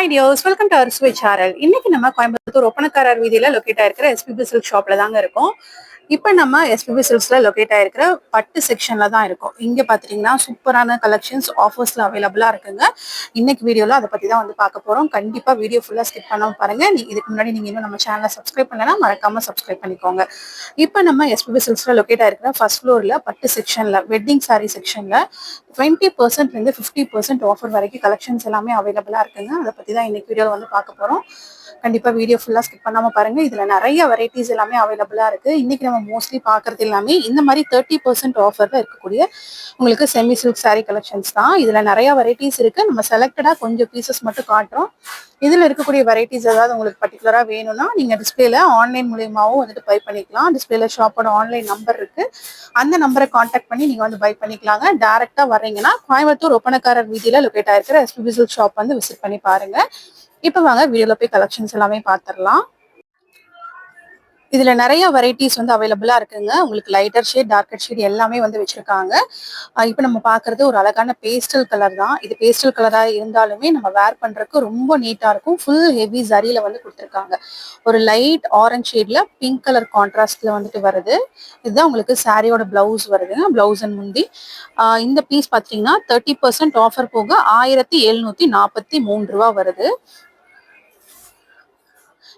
Hi டியோஸ் welcome to our Suvai Saaral இன்னைக்கு நம்ம கோயம்புத்தூர் ஒப்பனக்காரர் வீதியில லொக்கேட் ஆயிருக்கிற எஸ்பிபி சில்க் ஷாப்ல தாங்க இருக்கும். இப்போ நம்ம எஸ்பிபி சில்ஸில் லொக்கேட் ஆகிருக்கிற பட்டு செக்ஷன்ல தான் இருக்கும். இங்க பாத்தீங்கன்னா சூப்பரான கலெக்ஷன்ஸ் ஆஃபர்ஸ்ல அவைலபிளா இருக்குங்க. இன்னைக்கு வீடியோவில் அதை பத்தி தான் வந்து பார்க்க போறோம். கண்டிப்பாக வீடியோ ஃபுல்லா ஸ்கிப் பண்ணாமல் பாருங்க. நீ இதுக்கு முன்னாடி நீங்க இன்னும் நம்ம சேனலை சப்ஸ்கிரைப் பண்ணலன்னா மறக்காமல் சப்ஸ்கிரைப் பண்ணிக்கோங்க. இப்போ நம்ம எஸ்பிபி சில்க்ஸ்ல லொக்கேட் ஆகிருக்கிற ஃபர்ஸ்ட் ஃப்ளோர்ல பட்டு செக்ஷன்ல வெட்டிங் சாரி செக்ஷன்ல டுவெண்ட்டி பர்சன்ட்லேருந்து ஃபிஃப்டி பர்சன்ட் ஆஃபர் வரைக்கும் கலெக்ஷன்ஸ் எல்லாமே அவைலபிளாக இருக்குங்க. அதை பற்றி தான் இன்னைக்கு வீடியோவில் வந்து பார்க்க போகிறோம் கண்டிப்பாக வீடியோ ஃபுல்லாக ஸ்கிப் பண்ணாமல் பாருங்கள் இதில் நிறைய வெரைட்டிஸ் எல்லாமே அவைலபிளாக இருக்குது இன்றைக்கி நம்ம மோஸ்ட்லி பார்க்குறது எல்லாமே இந்த மாதிரி தேர்ட்டி பர்சன்ட் ஆஃபரில் இருக்கக்கூடிய உங்களுக்கு செமி சில்க் சாரீ கலெக்ஷன்ஸ் தான். இதில் நிறைய வெரைட்டிஸ் இருக்குது நம்ம செலக்டடாக கொஞ்சம் பீசஸ் மட்டும் காட்டுறோம். இதில் இருக்கக்கூடிய வெரைட்டிஸ் ஏதாவது உங்களுக்கு பர்டிகுலராக வேணும்னா நீங்கள் டிஸ்பிளேல ஆன்லைன் மூலியமாகவும் வந்துட்டு பை பண்ணிக்கலாம். டிஸ்பிளேல ஷாப்போட ஆன்லைன் நம்பர் இருக்குது அந்த நம்பரை காண்டாக்ட் பண்ணி நீங்கள் வந்து பை பண்ணிக்கலாங்க. டேரெக்டாக வர்றீங்கன்னா கோயம்புத்தூர் ஒப்பனக்காரர் வீதியில் லொக்கேட் ஆயிருக்கிற எஸ்பிபி ஷாப் வந்து விசிட் பண்ணி பாருங்கள் இப்போ வாங்க வீடியோவில் போய் கலெக்ஷன்ஸ் எல்லாமே பார்த்துடலாம் இதுல நிறைய வெரைட்டிஸ் வந்து அவைலபிளா இருக்குங்க. உங்களுக்கு லைட்டர் ஷேட் டார்க்கர் ஷேட் எல்லாமே வந்து வச்சிருக்காங்க. இப்போ நம்ம பாக்குறது ஒரு அழகான பேஸ்டல் கலர் தான். இது பேஸ்டல் கலரா இருந்தாலுமே நம்ம வேர் பண்றதுக்கு ரொம்ப நீட்டா இருக்கும். ஃபுல் ஹெவி சரியில வந்து கொடுத்துருக்காங்க. ஒரு லைட் ஆரஞ்ச் ஷேட்ல பிங்க் கலர் கான்ட்ராஸ்ட்ல வந்துட்டு வருது. இதுதான் உங்களுக்கு சாரியோட பிளவுஸ் வருதுங்க. பிளவுஸ் அண்ட் முந்தி. இந்த பீஸ் பார்த்தீங்கன்னா தேர்ட்டி பர்சன்ட் ஆஃபர் போக ஆயிரத்தி எழுநூத்தி நாற்பத்தி மூணு ரூபா வருது.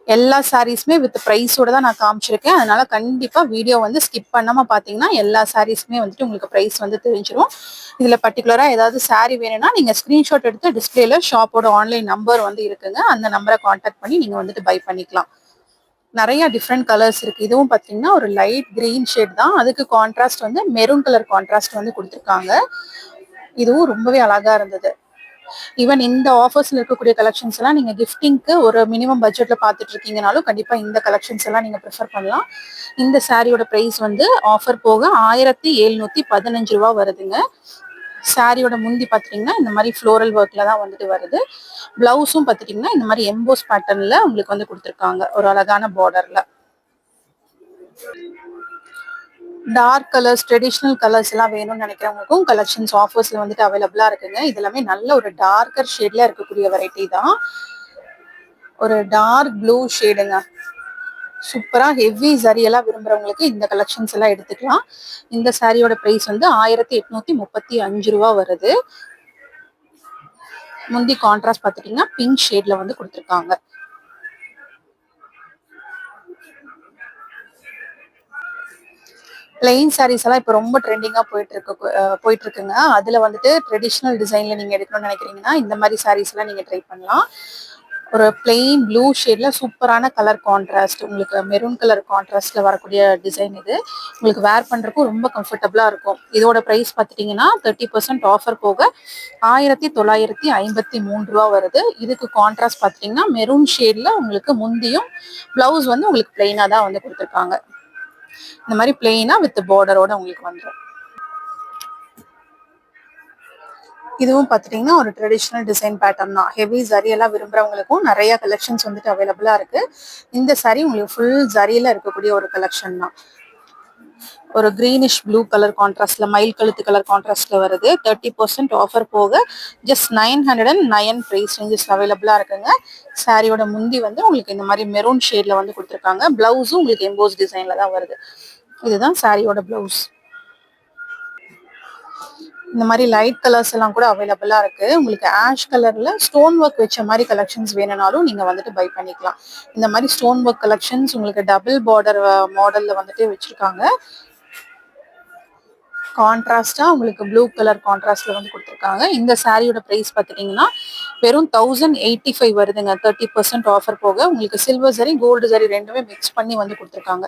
எல்லா சாரீஸுமே வித் ப்ரைஸோட தான் நான் காமிச்சிருக்கேன். அதனால கண்டிப்பாக வீடியோ வந்து ஸ்கிப் பண்ணாமல் பார்த்தீங்கன்னா எல்லா சாரீஸுமே வந்துட்டு உங்களுக்கு ப்ரைஸ் வந்து தெரிஞ்சிடும் இதில் பர்டிகுலராக ஏதாவது சாரீ வேணும்னா நீங்கள் ஸ்க்ரீன்ஷாட் எடுத்து டிஸ்பிளேல ஷாப்போட ஆன்லைன் நம்பர் வந்து இருக்குங்க. அந்த நம்பரை காண்டாக்ட் பண்ணி நீங்கள் வந்துட்டு பை பண்ணிக்கலாம். நிறைய டிஃப்ரெண்ட் கலர்ஸ் இருக்குது இதுவும் பார்த்தீங்கன்னா ஒரு லைட் கிரீன் ஷேட் தான். அதுக்கு கான்ட்ராஸ்ட் வந்து மெரூன் கலர் கான்ட்ராஸ்ட் வந்து கொடுத்துருக்காங்க. இதுவும் ரொம்பவே அழகாக இருந்தது. ஈவன் இந்த ஆஃபர்ஸ்ல இருக்கக்கூடிய கலெக்ஷன்ஸ் எல்லாம் நீங்க கிஃப்டிங்க்கு ஒரு மினிமம் பட்ஜெட்ல பார்த்துட்டு இருக்கீங்கனாலும் கண்டிப்பா இந்த கலெக்ஷன்ஸ் எல்லாம் நீங்க ப்ரிஃபர் பண்ணலாம். இந்த சாரியோட பிரைஸ் வந்து ஆஃபர் போக ஆயிரத்தி எழுநூத்தி பதினஞ்சு ரூபா வருதுங்க. சாரியோட முந்தி பாத்தீங்கன்னா இந்த மாதிரி ஃப்ளோரல் ஒர்க்ல தான் வந்துட்டு வருது. பிளவுஸும் பாத்துட்டீங்கன்னா இந்த மாதிரி எம்போஸ் பேட்டர்ன்ல உங்களுக்கு வந்து கொடுத்துருக்காங்க. ஒரு அழகான பார்டர்ல டார்க் கலர்ஸ் ட்ரெடிஷ்னல் கலர்ஸ் எல்லாம் வேணும்னு நினைக்கிறவங்களுக்கும் கலெக்ஷன்ஸ் ஆஃபர்ஸ்ல வந்துட்டு அவைலபிளா இருக்குங்க. இது எல்லாமே நல்ல ஒரு டார்க்கர் ஷேட்ல இருக்கக்கூடிய வெரைட்டி தான். ஒரு டார்க் ப்ளூ ஷேடுங்க சூப்பரா ஹெவி சரி எல்லாம் விரும்புறவங்களுக்கு இந்த கலெக்ஷன்ஸ் எல்லாம் எடுத்துக்கலாம். இந்த சாரியோட பிரைஸ் வந்து ஆயிரத்தி எட்நூத்தி முப்பத்தி அஞ்சு ரூபா வருது. முந்தி கான்ட்ராஸ்ட் பார்த்துட்டீங்கன்னா பிங்க் ஷேட்ல வந்து கொடுத்துருக்காங்க. பிளெயின் சாரீஸ் எல்லாம் இப்போ ரொம்ப ட்ரெண்டிங்காக போயிட்டு இருக்கு போயிட்டு இருக்குங்க. அதில் வந்துட்டு ட்ரெடிஷ்னல் டிசைனில் நீங்கள் எடுக்கணும்னு நினைக்கிறீங்கன்னா இந்த மாதிரி சாரீஸ்லாம் நீங்கள் ட்ரை பண்ணலாம். ஒரு பிளெயின் ப்ளூ ஷேட்ல சூப்பரான கலர் கான்ட்ராஸ்ட் உங்களுக்கு மெரூன் கலர் கான்ட்ராஸ்ட்ல வரக்கூடிய டிசைன் இது. உங்களுக்கு வேர் பண்றதுக்கும் ரொம்ப கம்ஃபர்டபுளா இருக்கும். இதோட பிரைஸ் பார்த்துட்டீங்கன்னா தேர்ட்டி பர்சன்ட் ஆஃபர் போக ஆயிரத்தி தொள்ளாயிரத்தி ஐம்பத்தி மூணு ரூபா வருது. இதுக்கு கான்ட்ராஸ்ட் பார்த்துட்டிங்கன்னா மெரூன் ஷேட்ல உங்களுக்கு முந்தியும் பிளவுஸ் வந்து உங்களுக்கு பிளெயினாக தான் வந்து கொடுத்துருக்காங்க. இந்த மாதிரி பிளெயினா வித் பார்டரோட உங்களுக்கு வந்துடும் இதுவும் பார்த்துட்டிங்கன்னா ஒரு ட்ரெடிஷ்னல் டிசைன் பேட்டர்ன் தான். ஹெவி ஜரி எல்லாம் விரும்புறவங்களுக்கும் நிறைய கலெக்ஷன்ஸ் வந்துட்டு அவைலபிளாக இருக்கு. இந்த சரி உங்களுக்கு ஃபுல் ஜரியில இருக்கக்கூடிய ஒரு கலெக்ஷன் தான். ஒரு கிரீனிஷ் ப்ளூ கலர் கான்ட்ராஸ்ட்ல மயில் கழுத்து கலர் கான்ட்ராஸ்ட்ல வருது. தேர்ட்டி பர்சன்ட் ஆஃபர் போக just nine hundred and nine price ranges அவைலபிளா இருக்குங்க. சாரியோட முந்தி வந்து உங்களுக்கு இந்த மாதிரி மெரூன் ஷேட்ல வந்து கொடுத்துருக்காங்க. பிளவுஸும் உங்களுக்கு எம்போஸ் டிசைன்ல தான் வருது. இதுதான் சாரியோட பிளவுஸ் இந்த மாதிரி லைட் கலர்ஸ் எல்லாம் கூட அவைலபிளா இருக்கு. உங்களுக்கு ஆஷ் கலர்ல ஸ்டோன் ஒர்க் வச்ச மாதிரி கலெக்ஷன்ஸ் வேணும்னாலும் நீங்க வந்துட்டு பை பண்ணிக்கலாம். இந்த மாதிரி ஸ்டோன் ஒர்க் கலெக்ஷன்ஸ் உங்களுக்கு டபுள் பார்டர் மாடல்ல வந்துட்டு வச்சிருக்காங்க. கான்ட்ராஸ்டா உங்களுக்கு ப்ளூ கலர் கான்ட்ராஸ்ட்ல வந்து கொடுத்துருக்காங்க. இந்த சாரியோட ப்ரைஸ் பார்த்துட்டீங்கன்னா வெறும் தௌசண்ட் எயிட்டி ஃபைவ் வருதுங்க. தேர்ட்டி பர்சன்ட் ஆஃபர் போக உங்களுக்கு சில்வர் சரி கோல்டு சரி ரெண்டுமே மிக்ஸ் பண்ணி வந்து கொடுத்துருக்காங்க.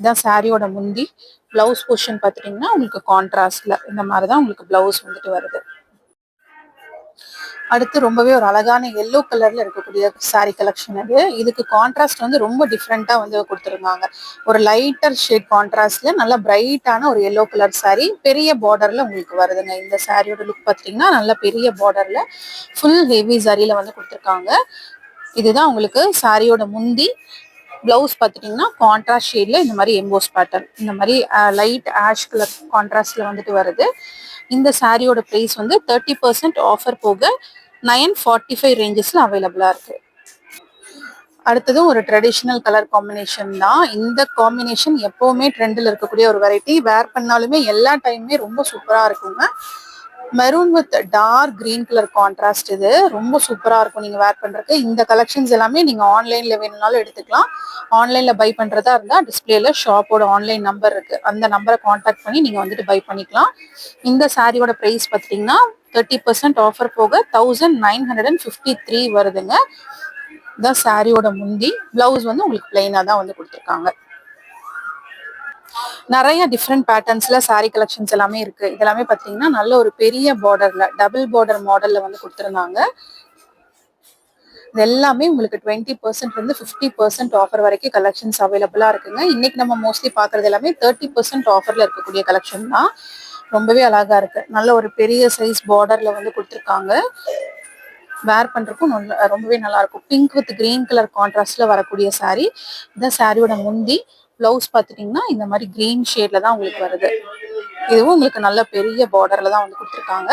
இதான் சாரியோட முந்தி. பிளவுஸ் போர்ஷன் பார்த்துட்டீங்கன்னா உங்களுக்கு கான்ட்ராஸ்ட்ல இந்த மாதிரி தான் உங்களுக்கு பிளவுஸ் வந்துட்டு வருது. அடுத்து ரொம்பவே ஒரு அழகான எல்லோ கலர்ல இருக்கக்கூடிய சாரி கலெக்ஷன் அது. இதுக்கு கான்ட்ராஸ்ட் வந்து ரொம்ப டிஃப்ரெண்டா வந்து கொடுத்துருந்தாங்க. ஒரு லைட்டர் ஷேட் கான்ட்ராஸ்ட்ல நல்ல பிரைட்டான ஒரு எல்லோ கலர் சாரி பெரிய பார்டர்ல உங்களுக்கு வருதுங்க. இந்த சாரியோட லுக் பார்த்தீங்கன்னா நல்ல பெரிய பார்டர்ல ஃபுல் ஹெவி சாரியில வந்து கொடுத்துருக்காங்க. இதுதான் உங்களுக்கு சாரியோட முந்தி. பிளவுஸ் பார்த்துட்டிங்கன்னா கான்ட்ராஸ்ட் ஷேட்ல இந்த மாதிரி எம்போஸ் பேட்டர்ன் இந்த மாதிரி லைட் ஆஷ் கலர் கான்ட்ராஸ்ட்ல வந்துட்டு வருது. இந்த சாரியோட ப்ரைஸ் வந்து தேர்ட்டி பர்சன்ட் ஆஃபர் போக நைன் ஃபார்ட்டி ஃபைவ் ரேஞ்சஸில் அவைலபிளாக இருக்குது அடுத்தது ஒரு ட்ரெடிஷ்னல் கலர் காம்பினேஷன் தான். இந்த காம்பினேஷன் எப்போவுமே ட்ரெண்டில் இருக்கக்கூடிய ஒரு வெரைட்டி வேர் பண்ணாலுமே எல்லா டைமுமே ரொம்ப சூப்பராக இருக்குங்க. Maroon with dark green colour contrast இது. ரொம்ப சூப்பராக இருக்கும் நீங்கள் வேர் பண்ணுறதுக்கு இந்த கலெக்ஷன்ஸ் எல்லாமே நீங்கள் ஆன்லைனில் வேணும்னாலும் எடுத்துக்கலாம். ஆன்லைனில் பை பண்ணுறதா இருந்தால் டிஸ்பிளேல ஷாப்போட ஆன்லைன் நம்பர் இருக்குது அந்த நம்பரை காண்டாக்ட் பண்ணி நீங்கள் வந்துட்டு பை பண்ணிக்கலாம். இந்த சாரியோட ப்ரைஸ் பார்த்தீங்கன்னா தேர்ட்டி பர்சன்ட் ஆஃபர் போக thousand nine hundred and fifty three வருதுங்க. இதான் சாரியோட முந்தி. ப்ளவுஸ் வந்து உங்களுக்கு பிளெயினாக தான் வந்து கொடுத்துருக்காங்க. நிறைய டிஃப்ரெண்ட் பேட்டர்ன்ஸ்ல சாரி கலெக்ஷன்ஸ் எல்லாமே இருக்கு. இதெல்லாமே பாத்தீங்கன்னா நல்ல ஒரு பெரிய பார்டர்ல டபுள் பார்டர் மாடல்ல வந்து கொடுத்துருந்தாங்க. இது எல்லாமே உங்களுக்கு டுவெண்ட்டி பர்சன்ட் வந்து ஃபிஃப்டி பர்சன்ட் ஆஃபர் வரைக்கும் கலெக்ஷன்ஸ் அவைலபிளா இருக்குங்க. இன்னைக்கு நம்ம மோஸ்ட்லி பாக்குறது எல்லாமே தேர்ட்டி பர்சன்ட் ஆஃபர்ல இருக்கக்கூடிய கலெக்ஷன் தான். ரொம்பவே அழகா இருக்கு. நல்ல ஒரு பெரிய சைஸ் பார்டர்ல வந்து கொடுத்துருக்காங்க. வேர் பண்றதுக்கும் ரொம்பவே நல்லா இருக்கும். பிங்க் வித் கிரீன் கலர் கான்ட்ராஸ்ட்ல வரக்கூடிய சாரி இந்த சாரியோட முந்தி ப்ளவுஸ் பார்த்துட்டிங்கன்னா இந்த மாதிரி கிரீன் ஷேட்ல தான் உங்களுக்கு வருது. இதுவும் உங்களுக்கு நல்ல பெரிய பார்டர்ல தான் வந்து கொடுத்துருக்காங்க.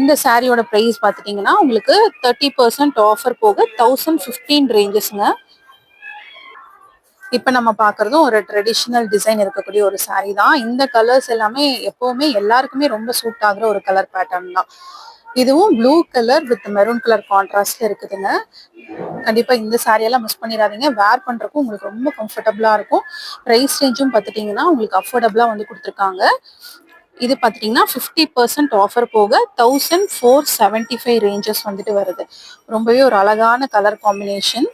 இந்த சாரியோட ப்ரைஸ் பார்த்துட்டிங்கன்னா உங்களுக்கு தேர்ட்டி பர்சன்ட் ஆஃபர் போக தௌசண்ட் ஃபிஃப்டீன் ரேஞ்சஸ்ங்க இப்போ நம்ம பார்க்குறதும் ஒரு ட்ரெடிஷ்னல் டிசைன் இருக்கக்கூடிய ஒரு சாரீ தான். இந்த கலர்ஸ் எல்லாமே எப்போவுமே எல்லாருக்குமே ரொம்ப சூட் ஆகுற ஒரு கலர் பேட்டர்ன் தான். இதுவும் blue colour with maroon colour கான்ட்ராஸ்ட்ல இருக்குதுங்க. கண்டிப்பா இந்த சாரியெல்லாம் மிஸ் பண்ணிடாதீங்க. வேர் பண்றதுக்கும் உங்களுக்கு ரொம்ப கம்ஃபர்டபுளா இருக்கும். ப்ரைஸ் ரேஞ்சும் பார்த்துட்டீங்கன்னா உங்களுக்கு அஃபோர்டபுளா வந்து கொடுத்துருக்காங்க. இது பார்த்துட்டிங்கன்னா ஃபிஃப்டி பர்சன்ட் ஆஃபர் போக thousand four seventy five ranges வந்துட்டு வருது. ரொம்பவே ஒரு அழகான கலர் காம்பினேஷன்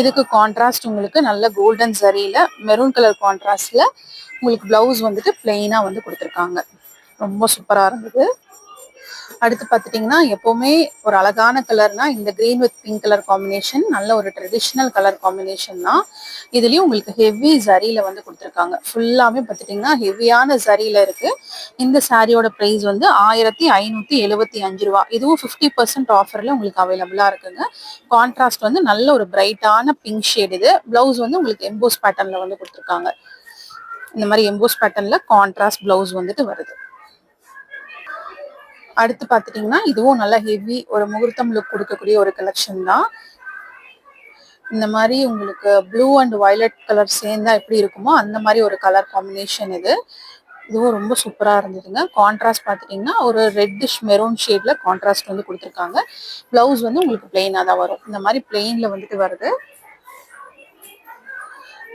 இதுக்கு கான்ட்ராஸ்ட் உங்களுக்கு நல்ல கோல்டன் சரியில் மெரூன் கலர் கான்ட்ராஸ்ட்ல உங்களுக்கு ப்ளவுஸ் வந்துட்டு பிளெயினாக வந்து கொடுத்துருக்காங்க. ரொம்ப சூப்பரா இருந்தது. அடுத்து பார்த்துட்டிங்கன்னா எப்போவுமே ஒரு அழகான கலர்னா இந்த green with pink colour combination நல்ல ஒரு ட்ரெடிஷ்னல் கலர் காம்பினேஷன் தான் இதுலேயும் உங்களுக்கு ஹெவி ஜரியில் வந்து கொடுத்துருக்காங்க. ஃபுல்லாமே பார்த்துட்டிங்கன்னா ஹெவியான ஜரியில் இருக்குது இந்த சாரியோட ப்ரைஸ் வந்து ஆயிரத்தி ஐநூற்றி எழுபத்தி அஞ்சு ரூபா. இதுவும் ஃபிஃப்டி பர்சன்ட் ஆஃபரில் உங்களுக்கு அவைலபிளாக இருக்குங்க. கான்ட்ராஸ்ட் வந்து நல்ல ஒரு பிரைட்டான பிங்க் ஷேட் இது. ப்ளவுஸ் வந்து உங்களுக்கு எம்போஸ் பேட்டர்னில் வந்து கொடுத்துருக்காங்க. இந்த மாதிரி எம்போஸ் பேட்டர்னில் கான்ட்ராஸ்ட் ப்ளவுஸ் வந்துட்டு வருது. அடுத்து பார்த்துட்டிங்கன்னா இதுவும் நல்லா ஹெவி ஒரு முகூர்த்தம் லுக் கொடுக்கக்கூடிய ஒரு கலெக்ஷன் தான். இந்த மாதிரி உங்களுக்கு ப்ளூ அண்ட் வயலட் கலர் சேர்ந்தா எப்படி இருக்குமோ அந்த மாதிரி ஒரு கலர் காம்பினேஷன் இது. இதுவும் ரொம்ப சூப்பராக இருந்ததுங்க. கான்ட்ராஸ்ட் பார்த்துட்டிங்கன்னா ஒரு ரெட்டிஷ் மெரூன் ஷேடில் கான்ட்ராஸ்ட் வந்து கொடுத்துருக்காங்க. ப்ளவுஸ் வந்து உங்களுக்கு பிளெயினாக தான் வரும். இந்த மாதிரி பிளெயினில் வந்துட்டு வருது.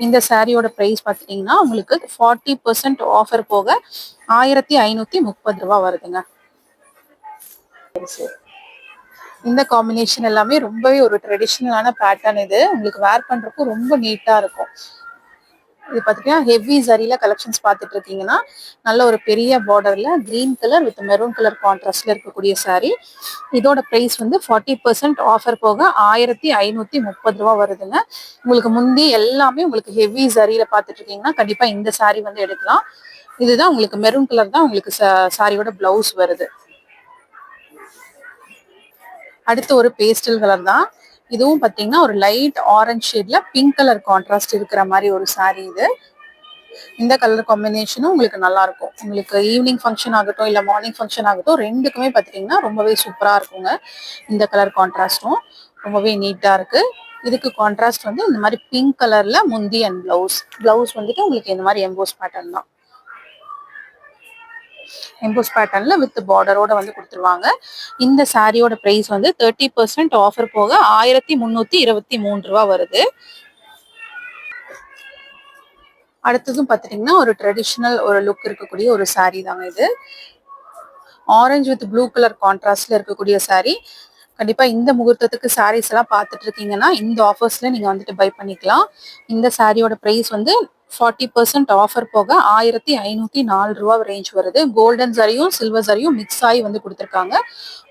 இந்த சாரியோட ப்ரைஸ் பார்த்துட்டிங்கன்னா உங்களுக்கு ஃபார்ட்டி பர்சன்ட் ஆஃபர் போக ஆயிரத்தி ஐநூற்றி முப்பது ரூபா வருதுங்க. இந்த காம்பினேஷன் எல்லாமே ரொம்பவே ஒரு ட்ரெடிஷ்னலான பேட்டர்ன் இது. உங்களுக்கு வேர் பண்றதுக்கும் ரொம்ப நீட்டா இருக்கும். இது பாத்தீங்கன்னா ஹெவி சரியில கலெக்ஷன்ஸ் பார்த்துட்டு இருக்கீங்கன்னா நல்ல ஒரு பெரிய பார்டர்ல green colour with maroon colour கான்ட்ராஸ்ட்ல இருக்கக்கூடிய சாரி இதோட பிரைஸ் வந்து ஃபார்ட்டி பர்சன்ட் ஆஃபர் போக ஆயிரத்தி ஐநூத்தி முப்பது ரூபா வருதுங்க. உங்களுக்கு முந்தி எல்லாமே உங்களுக்கு ஹெவி சரியில பார்த்துட்டு இருக்கீங்கன்னா கண்டிப்பா இந்த சாரி வந்து எடுக்கலாம். இதுதான் உங்களுக்கு மெரூன் கலர் தான் உங்களுக்கு சாரியோட பிளவுஸ் வருது. அடுத்து ஒரு பேஸ்டல் கலர் தான். இதுவும் பார்த்தீங்கன்னா ஒரு லைட் ஆரஞ்ச் ஷேட்ல பிங்க் கலர் கான்ட்ராஸ்ட் இருக்கிற மாதிரி ஒரு சாரீ இது. இந்த கலர் காம்பினேஷனும் உங்களுக்கு நல்லா இருக்கும் உங்களுக்கு ஈவினிங் ஃபங்க்ஷன் ஆகட்டும் இல்லை மார்னிங் ஃபங்க்ஷன் ஆகட்டும் ரெண்டுக்குமே பார்த்தீங்கன்னா ரொம்பவே சூப்பராக இருக்குங்க. இந்த கலர் கான்ட்ராஸ்டும் ரொம்பவே நீட்டாக இருக்கு. இதுக்கு கான்ட்ராஸ்ட் வந்து இந்த மாதிரி பிங்க் கலர்ல முந்தி அண்ட் பிளவுஸ் பிளவுஸ் வந்துட்டு உங்களுக்கு இந்த மாதிரி எம்போஸ் பேட்டர்ன் தான். எம்போஸ் பேட்டர்ன்ல வித் பார்டரோட வந்து கொடுத்துருவாங்க. இந்த சாரியோட பிரைஸ் வந்து தேர்ட்டி பர்சன்ட் ஆஃபர் போக ஆயிரத்தி முன்னூத்தி இருபத்தி மூணு ரூபா வருது. அடுத்ததும் பார்த்துட்டிங்கன்னா ஒரு ட்ரெடிஷ்னல் ஒரு லுக் இருக்கக்கூடிய ஒரு சாரீ தாங்க இது. ஆரஞ்சு வித் ப்ளூ கலர் கான்ட்ராஸ்ட்ல இருக்கக்கூடிய சாரீ கண்டிப்பா இந்த முகூர்த்தத்துக்கு சாரீஸ் எல்லாம் பார்த்துட்டு இருக்கீங்கன்னா இந்த ஆஃபர்ஸ்ல நீங்க வந்துட்டு பை பண்ணிக்கலாம். இந்த சாரியோட பிரைஸ் வந்து ஃபார்ட்டி பர்சன்ட் ஆஃபர் போக ஆயிரத்தி ஐநூத்தி நாலு ரூபா ரேஞ்ச் வருது. கோல்டன் சரியும் சில்வர் சரியும் மிக்ஸ் ஆகி வந்து கொடுத்துருக்காங்க.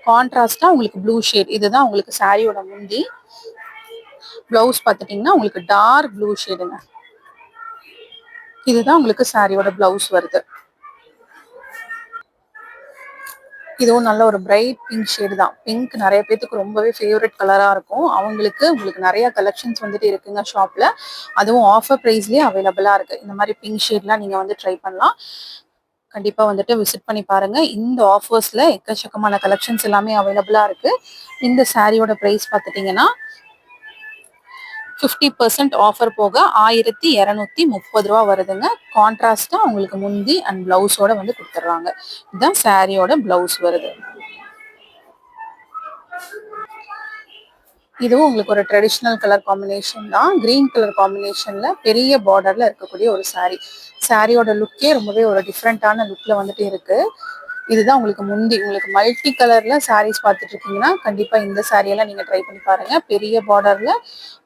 கான்ட்ராஸ்டா உங்களுக்கு ப்ளூ ஷேட் இதுதான் உங்களுக்கு சாரியோட முந்தி. பிளவுஸ் பார்த்துட்டிங்கன்னா உங்களுக்கு டார்க் ப்ளூ ஷேடுங்க இதுதான் உங்களுக்கு சாரியோட பிளவுஸ் வருது. இதுவும் நல்ல ஒரு பிரைட் பிங்க் ஷேடு தான். பிங்க் நிறைய பேத்துக்கு ரொம்பவே ஃபேவரட் கலராக இருக்கும். அவங்களுக்கு உங்களுக்கு நிறைய கலெக்ஷன்ஸ் வந்துட்டு இருக்குங்க ஷாப்ல அதுவும் ஆஃபர் ப்ரைஸ்லயே அவைலபிளா இருக்கு. இந்த மாதிரி பிங்க் ஷேட்லாம் நீங்க வந்து ட்ரை பண்ணலாம். கண்டிப்பா வந்துட்டு விசிட் பண்ணி பாருங்க. இந்த ஆஃபர்ஸ்ல எக்கச்சக்கமான கலெக்ஷன்ஸ் எல்லாமே அவைலபிளா இருக்கு. இந்த சாரியோட ப்ரைஸ் பார்த்துட்டீங்கன்னா ஃபிஃப்டி பர்சன்ட் ஆஃபர் போக ஆயிரத்தி இரநூத்தி முப்பது ரூபா வருதுங்க. கான்ட்ராஸ்டாக உங்களுக்கு முந்தி அண்ட் பிளவுஸோட வந்து கொடுத்துட்றாங்க இதுதான் சாரியோட பிளவுஸ் வருது. இதுவும் உங்களுக்கு ஒரு ட்ரெடிஷ்னல் கலர் காம்பினேஷன் தான். கிரீன் கலர் காம்பினேஷனில் பெரிய பார்டர்ல இருக்கக்கூடிய ஒரு சாரீ சாரியோட லுக்கே ரொம்பவே ஒரு டிஃப்ரெண்ட்டான லுக்ல வந்துட்டு இருக்கு. இதுதான் உங்களுக்கு முந்தி உங்களுக்கு மல்டி கலர்ல சாரீஸ் பார்த்துட்டு இருக்கீங்கன்னா கண்டிப்பா இந்த சாரியெல்லாம் எல்லாம் நீங்க ட்ரை பண்ணி பாருங்க. பெரிய பார்டர்ல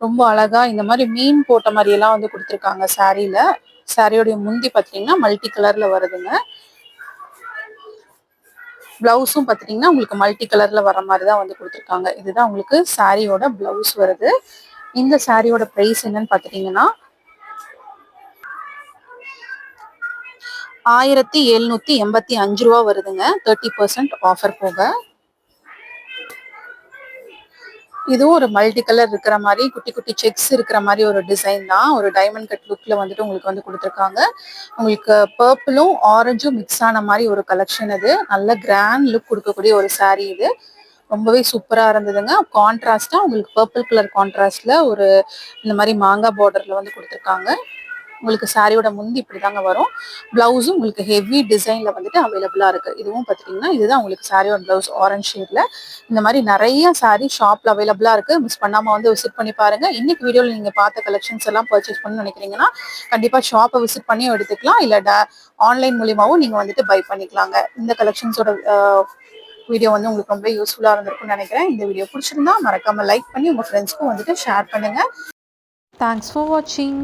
ரொம்ப அழகா இந்த மாதிரி மீன் போட்ட மாதிரி எல்லாம் வந்து கொடுத்துருக்காங்க சாரியில சாரியோடைய முந்தி பார்த்தீங்கன்னா மல்டி கலர்ல வருதுங்க. பிளவுஸும் பார்த்துட்டிங்கன்னா உங்களுக்கு மல்டி கலர்ல வர மாதிரி தான் வந்து கொடுத்துருக்காங்க. இதுதான் உங்களுக்கு சாரியோட பிளவுஸ் வருது. இந்த சாரியோட ப்ரைஸ் என்னன்னு பார்த்துட்டிங்கன்னா ஆயிரத்தி எழுநூத்தி எண்பத்தி அஞ்சு ரூபா வருதுங்க. தேர்ட்டி பர்சன்ட் ஆஃபர் போக. இதுவும் ஒரு மல்டி கலர் இருக்கிற மாதிரி குட்டி குட்டி செக்ஸ் இருக்கிற மாதிரி ஒரு டிசைன் தான். ஒரு டைமண்ட் கட் லுக்ல வந்துட்டு உங்களுக்கு வந்து கொடுத்துருக்காங்க. உங்களுக்கு பர்பிளும் ஆரஞ்சும் மிக்ஸ் ஆன மாதிரி ஒரு கலெக்ஷன் இது. நல்ல கிராண்ட் லுக் கொடுக்கக்கூடிய ஒரு சாரீ இது. ரொம்பவே சூப்பரா இருந்ததுங்க. கான்ட்ராஸ்டா உங்களுக்கு பர்பிள் கலர் கான்ட்ராஸ்ட்ல ஒரு இந்த மாதிரி மாங்காய் பார்டர்ல வந்து கொடுத்துருக்காங்க. உங்களுக்கு சாரியோட முந்தி இப்படி தாங்க வரும் பிளவுஸும் உங்களுக்கு ஹெவி டிசைனில் வந்துட்டு அவைலபிளாக இருக்குது இதுவும் பார்த்துட்டிங்கன்னா இதுதான் உங்களுக்கு சாரியோட பிளவுஸ் ஆரஞ்ச் ஷேப்பில் இந்த மாதிரி நிறைய சாரி ஷாப்பில் அவைலபிளாக இருக்குது மிஸ் பண்ணாமல் வந்து விசிட் பண்ணி பாருங்க. இன்னைக்கு வீடியோவில் நீங்கள் பார்த்த கலெக்ஷன்ஸ் எல்லாம் பர்ச்சேஸ் பண்ணணும்னு நினைக்கிறீங்கன்னா கண்டிப்பாக ஷாப்பை விசிட் பண்ணியும் எடுத்துக்கலாம். இல்ல ஆன்லைன் மூலியமாகவும் நீங்கள் வந்துட்டு பை பண்ணிக்கலாங்க. இந்த கலெக்ஷன்ஸோட வீடியோ வந்து உங்களுக்கு ரொம்ப யூஸ்ஃபுல்லாக இருந்திருக்கும்னு நினைக்கிறேன். இந்த வீடியோ பிடிச்சிருந்தா மறக்காமல் லைக் பண்ணி உங்கள் ஃப்ரெண்ட்ஸ்க்கும் வந்துட்டு ஷேர் பண்ணுங்கள் தேங்க்ஸ் ஃபார் வாட்சிங்